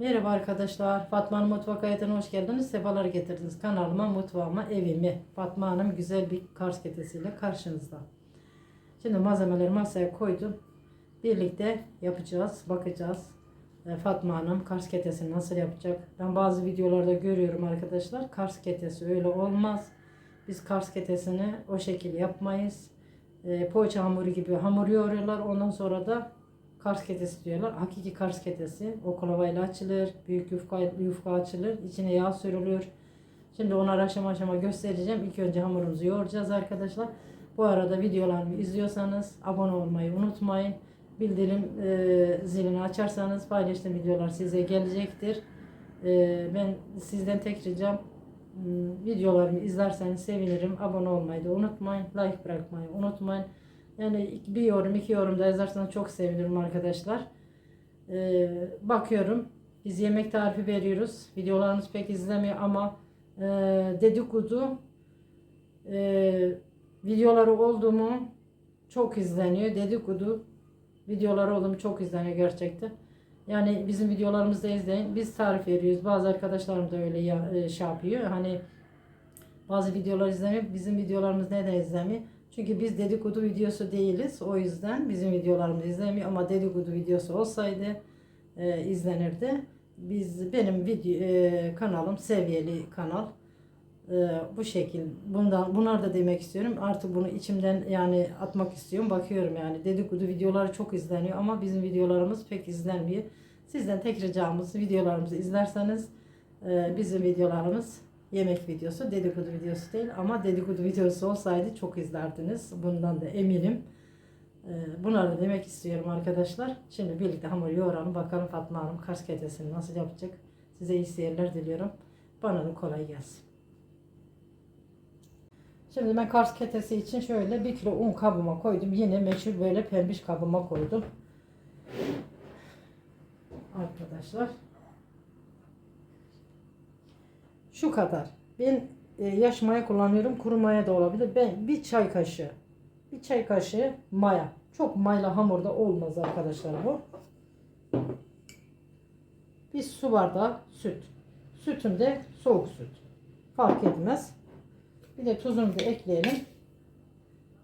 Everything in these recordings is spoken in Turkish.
Merhaba arkadaşlar. Fatma'nın mutfak hayatına hoş geldiniz. Sefalar getirdiniz. Kanalıma, mutfağıma, evime. Fatma Hanım güzel bir kars ketesiyle karşınızda. Şimdi malzemeleri masaya koydum. Birlikte yapacağız, bakacağız. E, Fatma Hanım kars ketesini nasıl yapacak? Ben bazı videolarda görüyorum arkadaşlar. Kars ketesi öyle olmaz. Biz kars ketesini o şekilde yapmayız. E, poğaça hamuru gibi hamur yoğuruyorlar. Ondan sonra da Kars ketesi diyorlar. Hakiki Kars ketesi. Oklavayla açılır. Büyük yufka, yufka açılır. İçine yağ sürülür. Şimdi onları aşama aşama göstereceğim. İlk önce hamurumuzu yoğuracağız arkadaşlar. Bu arada videolarımı izliyorsanız abone olmayı unutmayın. Bildirim e, zilini açarsanız paylaştığım videolar size gelecektir. E, ben sizden tek ricam videolarımı izlerseniz sevinirim. Abone olmayı da unutmayın. Like bırakmayı unutmayın. Yani bir yorum iki yorum da yazarsanız çok sevinirim arkadaşlar. Ee, bakıyorum. Biz yemek tarifi veriyoruz. Videolarımız pek izlemiyor ama e, dedikodu e, videoları oldu mu çok izleniyor. Dedikodu videoları oldu mu çok izleniyor gerçekten. Yani bizim videolarımızda izleyin. Biz tarif veriyoruz. Bazı arkadaşlarım da öyle ya, e, şey yapıyor. Hani bazı videolar izlemiyor. Bizim videolarımız neden izlemiyor? Çünkü biz dedikodu videosu değiliz. O yüzden bizim videolarımız izlemiyor ama dedikodu videosu olsaydı e, izlenirdi. Biz benim video e, kanalım seviyeli kanal. E, bu şekil. Bundan bunlar da demek istiyorum. Artık bunu içimden yani atmak istiyorum. Bakıyorum yani dedikodu videoları çok izleniyor ama bizim videolarımız pek izlenmiyor. Sizden tek ricamız videolarımızı izlerseniz e, bizim videolarımız yemek videosu, dedikodu videosu değil ama dedikodu videosu olsaydı çok izlerdiniz. Bundan da eminim. Ee, Bunları da demek istiyorum arkadaşlar. Şimdi birlikte hamur yoğuralım. Bakalım Fatma Hanım Kars ketesini nasıl yapacak. Size iyi seyirler diliyorum. Bana da kolay gelsin. Şimdi ben Kars ketesi için şöyle bir kilo un kabıma koydum. Yine meşhur böyle pembiş kabıma koydum. Arkadaşlar. Şu kadar. Ben e, yaş maya kullanıyorum. Kuru maya da olabilir. Ben bir çay kaşığı bir çay kaşığı maya. Çok mayla hamurda olmaz arkadaşlar bu. Bir su bardağı süt. Sütüm de soğuk süt. Fark etmez. Bir de tuzunu da ekleyelim.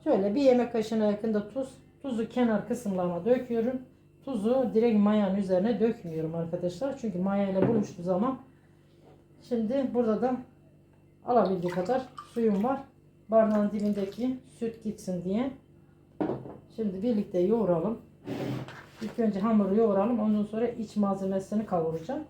Şöyle bir yemek kaşığına yakında tuz. Tuzu kenar kısımlarına döküyorum. Tuzu direkt mayanın üzerine dökmüyorum arkadaşlar. Çünkü maya ile buluştuğu zaman Şimdi burada da alabildiği kadar suyum var. Bardağın dibindeki süt gitsin diye. Şimdi birlikte yoğuralım. İlk önce hamuru yoğuralım. Ondan sonra iç malzemesini kavuracağım.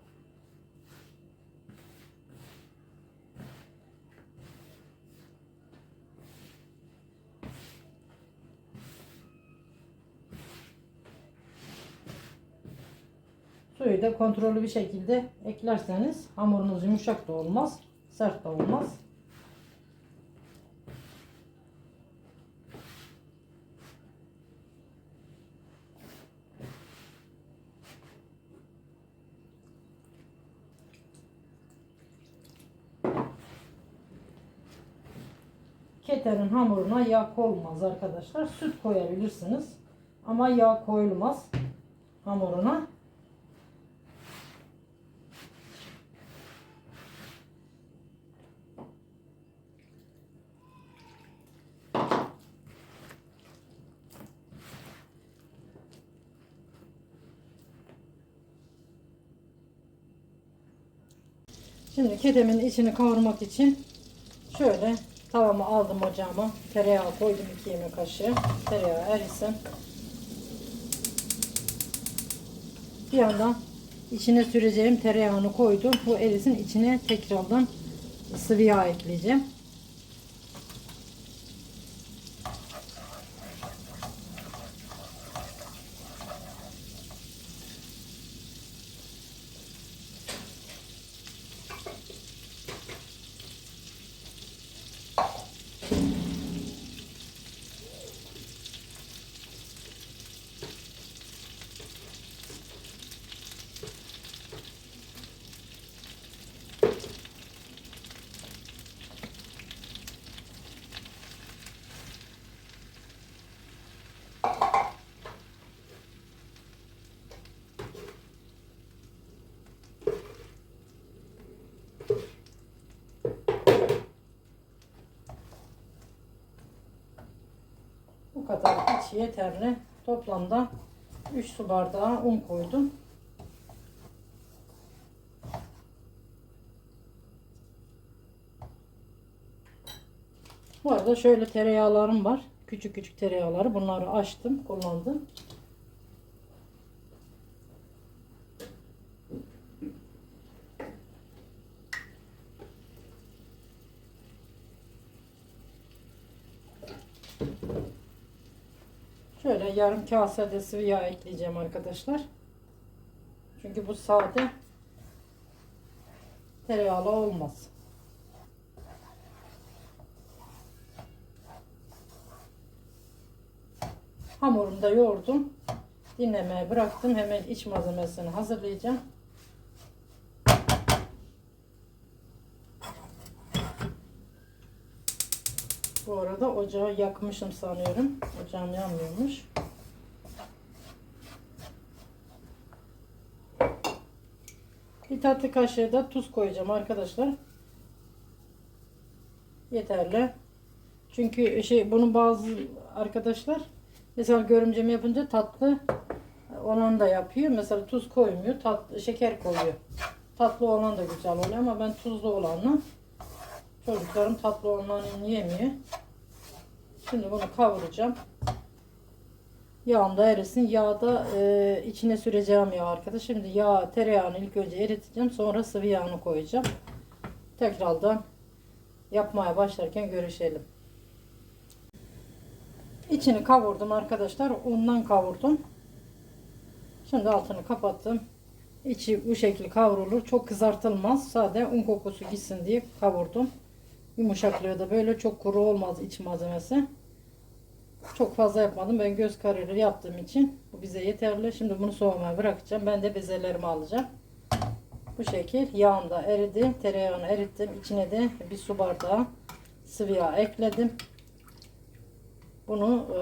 Suyu da kontrollü bir şekilde eklerseniz hamurunuz yumuşak da olmaz, sert de olmaz. Keterin hamuruna yağ koymaz arkadaşlar. Süt koyabilirsiniz. Ama yağ koyulmaz hamuruna. Şimdi kedemin içini kavurmak için şöyle tavamı aldım ocağıma. Tereyağı koydum 2 yemek kaşığı. Tereyağı erisin. Bir yandan içine süreceğim tereyağını koydum. Bu erisin içine tekrardan sıvı yağ ekleyeceğim. Kişi yeterli. Toplamda 3 su bardağı un koydum. Bu arada şöyle tereyağlarım var. Küçük küçük tereyağları. Bunları açtım, kullandım. Şöyle yarım kase de sıvı yağ ekleyeceğim arkadaşlar. Çünkü bu sade tereyağlı olmaz. Hamurumu da yoğurdum. Dinlemeye bıraktım. Hemen iç malzemesini hazırlayacağım. Bu arada ocağı yakmışım sanıyorum. Ocağım yanmıyormuş. Bir tatlı kaşığı da tuz koyacağım arkadaşlar. Yeterli. Çünkü şey bunun bazı arkadaşlar mesela görümcem yapınca tatlı olan da yapıyor. Mesela tuz koymuyor. Tatlı, şeker koyuyor. Tatlı olan da güzel oluyor ama ben tuzlu olanı çocuklarım tatlı olanı yemiyor. Şimdi bunu kavuracağım. Yağım da erisin. Yağda e, içine süreceğim yağ arkadaş. Şimdi yağ tereyağını ilk önce eriteceğim. Sonra sıvı yağını koyacağım. Tekrardan yapmaya başlarken görüşelim. İçini kavurdum arkadaşlar. Undan kavurdum. Şimdi altını kapattım. İçi bu şekilde kavrulur. Çok kızartılmaz. Sade un kokusu gitsin diye kavurdum. Yumuşaklıyor da böyle çok kuru olmaz iç malzemesi. Çok fazla yapmadım. Ben göz kararı yaptığım için bu bize yeterli. Şimdi bunu soğumaya bırakacağım. Ben de bezelerimi alacağım. Bu şekil yağım da eridi. Tereyağını erittim. İçine de bir su bardağı sıvı yağ ekledim. Bunu e,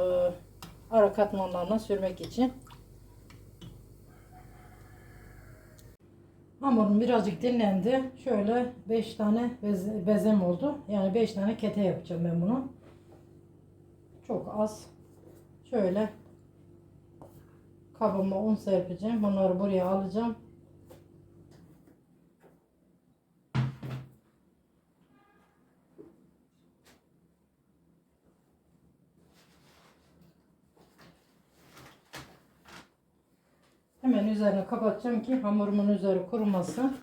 ara katmanlarına sürmek için. Hamurum birazcık dinlendi. Şöyle 5 tane bez, bezem oldu. Yani 5 tane kete yapacağım ben bunu. Çok az. Şöyle kabıma un serpeceğim. Bunları buraya alacağım. Hemen üzerine kapatacağım ki hamurumun üzeri kurumasın.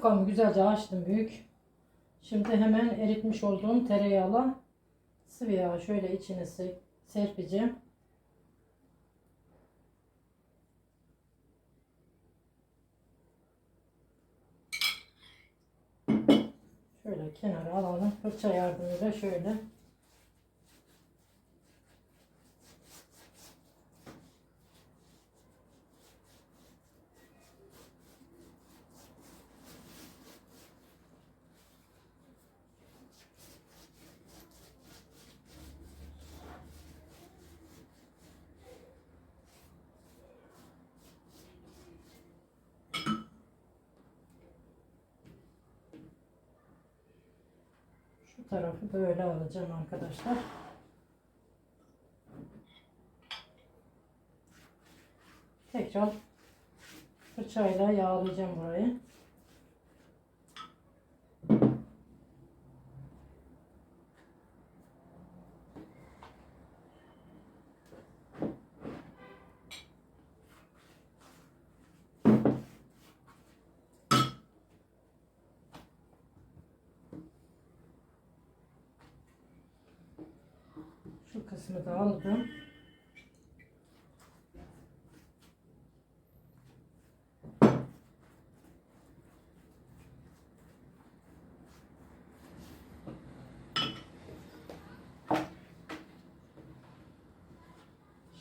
Yufkamı güzelce açtım büyük. Şimdi hemen eritmiş olduğum tereyağla sıvı yağı şöyle içine se- serpeceğim. Şöyle kenara alalım. Fırça yardımıyla şöyle Şu tarafı böyle alacağım arkadaşlar. Tekrar fırçayla yağlayacağım burayı. Aldım.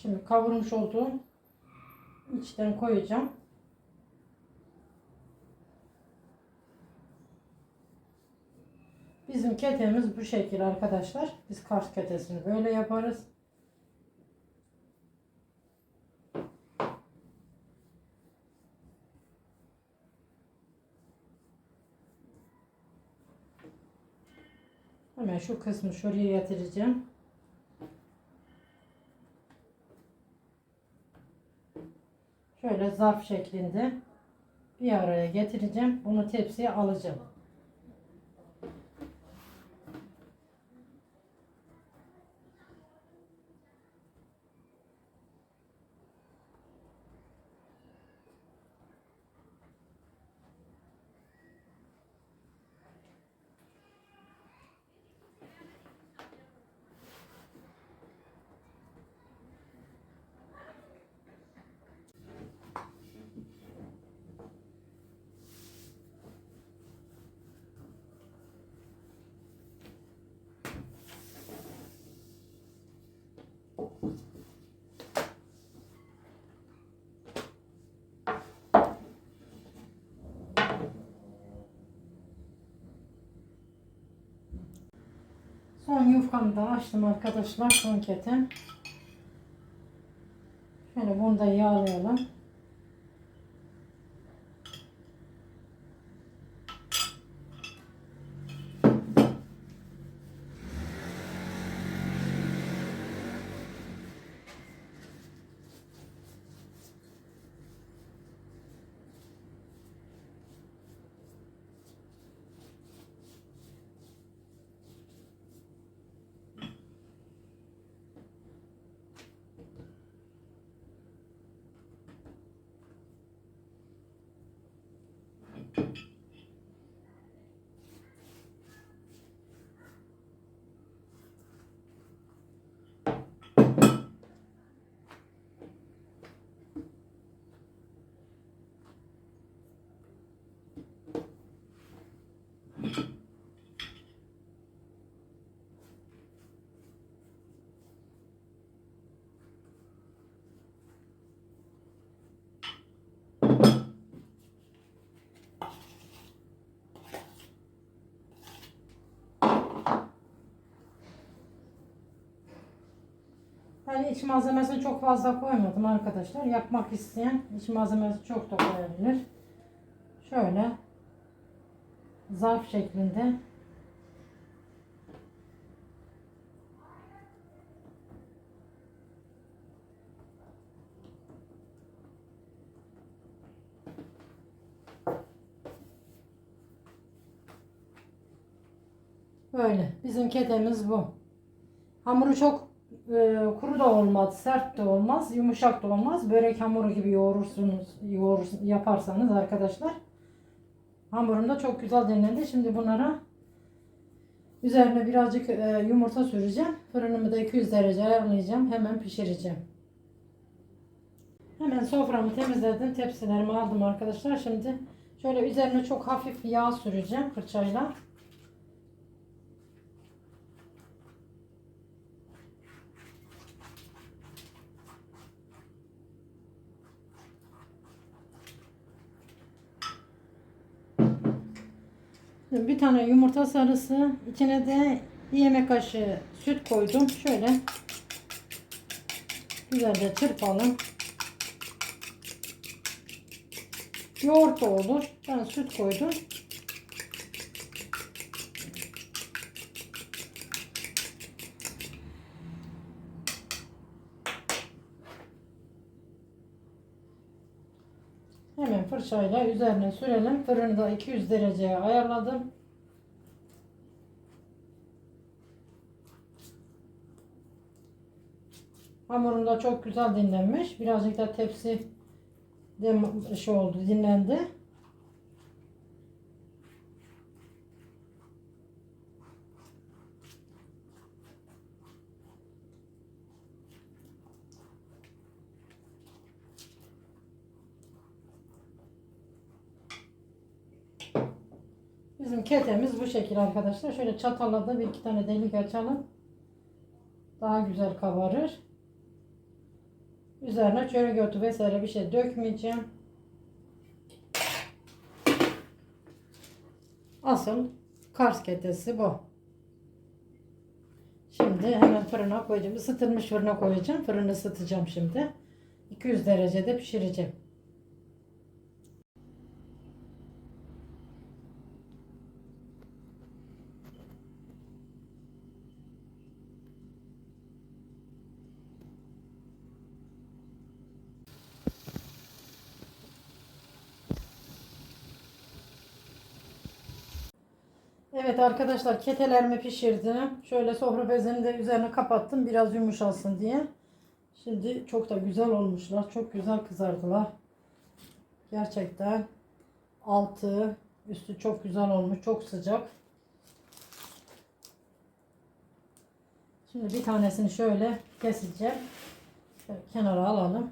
Şimdi kavurmuş olduğum içten koyacağım. Bizim ketemiz bu şekil arkadaşlar. Biz Kars ketesini böyle yaparız. Şu kısmı şuraya yatıracağım. Şöyle zarf şeklinde bir araya getireceğim. Bunu tepsiye alacağım. Son yufkamı da açtım arkadaşlar. Son ketem. Şöyle bunu da yağlayalım. Ben iç malzemesini çok fazla koymadım arkadaşlar. Yapmak isteyen iç malzemesi çok da koyabilir. Şöyle zarf şeklinde Böyle. Bizim kedemiz bu. Hamuru çok e, kuru da olmaz, sert de olmaz, yumuşak da olmaz. Börek hamuru gibi yoğurursunuz, yoğur, yaparsanız arkadaşlar. Hamurum da çok güzel dinlendi. Şimdi bunlara üzerine birazcık e, yumurta süreceğim. Fırınımı da 200 derece ayarlayacağım. Hemen pişireceğim. Hemen soframı temizledim. Tepsilerimi aldım arkadaşlar. Şimdi şöyle üzerine çok hafif yağ süreceğim fırçayla. Bir tane yumurta sarısı, içine de bir yemek kaşığı süt koydum. Şöyle güzelce çırpalım. Yoğurt da olur. Ben süt koydum. Hemen fırçayla üzerine sürelim. Fırını da 200 dereceye ayarladım. Hamurum da çok güzel dinlenmiş. Birazcık da tepsi şey oldu, dinlendi. Bizim ketemiz bu şekil arkadaşlar. Şöyle çatalla da bir iki tane delik açalım. Daha güzel kabarır. Üzerine çörek otu vesaire bir şey dökmeyeceğim. Asıl Kars ketesi bu. Şimdi hemen fırına koyacağım. Isıtılmış fırına koyacağım. Fırını ısıtacağım şimdi. 200 derecede pişireceğim. Evet arkadaşlar ketelerimi pişirdim. Şöyle sofra bezini de üzerine kapattım biraz yumuşasın diye. Şimdi çok da güzel olmuşlar. Çok güzel kızardılar. Gerçekten altı üstü çok güzel olmuş. Çok sıcak. Şimdi bir tanesini şöyle keseceğim. Şöyle kenara alalım.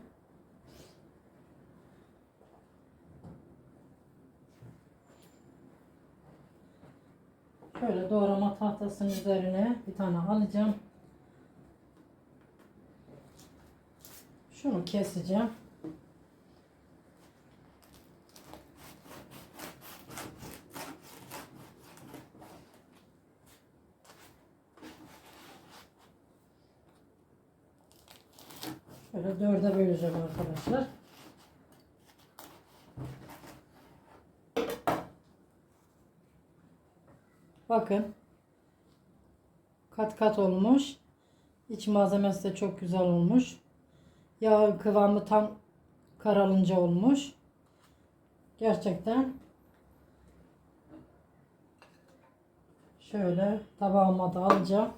Şöyle doğrama tahtasının üzerine bir tane alacağım. Şunu keseceğim. Şöyle dörde böleceğim arkadaşlar. Bakın. Kat kat olmuş. İç malzemesi de çok güzel olmuş. Yağ kıvamı tam karalınca olmuş. Gerçekten şöyle tabağıma da alacağım.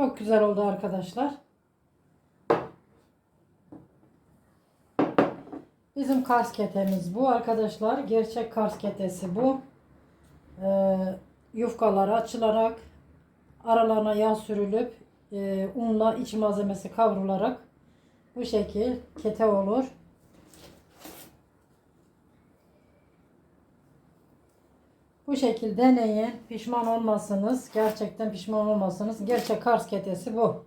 Çok güzel oldu arkadaşlar. Bizim Kars ketemiz bu arkadaşlar. Gerçek Kars ketesi bu. Ee, yufkaları açılarak aralarına yağ sürülüp e, unla iç malzemesi kavrularak bu şekil kete olur. Bu şekilde deneyin. Pişman olmazsınız. Gerçekten pişman olmazsınız. Gerçek Kars ketesi bu.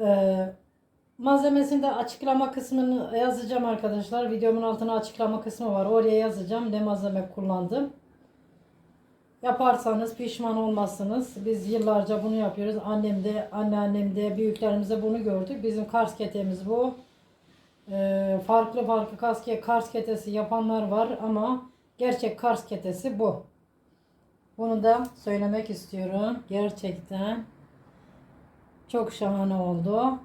Ee, malzemesini de açıklama kısmını yazacağım arkadaşlar. Videomun altına açıklama kısmı var. Oraya yazacağım ne malzeme kullandım. Yaparsanız pişman olmazsınız. Biz yıllarca bunu yapıyoruz. Annem de, anneannem de, büyüklerimiz de bunu gördük. Bizim Kars ketemiz bu. Ee, farklı farklı Kars, Kars ketesi yapanlar var ama Gerçek Kars ketesi bu. Bunu da söylemek istiyorum. Gerçekten çok şahane oldu.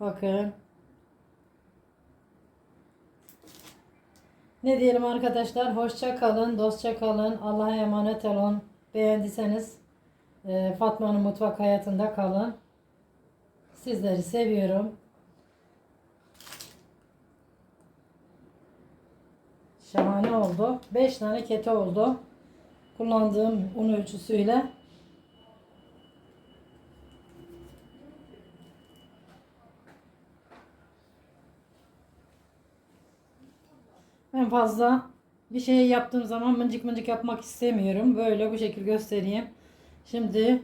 Bakın. Ne diyelim arkadaşlar? Hoşça kalın, dostça kalın. Allah'a emanet olun. Beğendiyseniz e, Fatma'nın mutfak hayatında kalın. Sizleri seviyorum. Şahane oldu. 5 tane kete oldu. Kullandığım un ölçüsüyle. Ben fazla bir şey yaptığım zaman mıncık mıncık yapmak istemiyorum. Böyle bu şekil göstereyim. Şimdi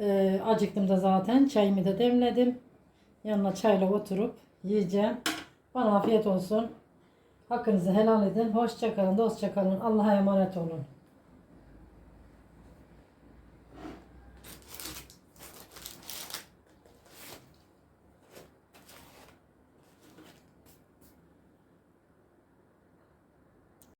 e, acıktım da zaten. Çayımı da demledim. Yanına çayla oturup yiyeceğim. Bana afiyet olsun. Hakkınızı helal edin. Hoşça kalın, dostça kalın. Allah'a emanet olun.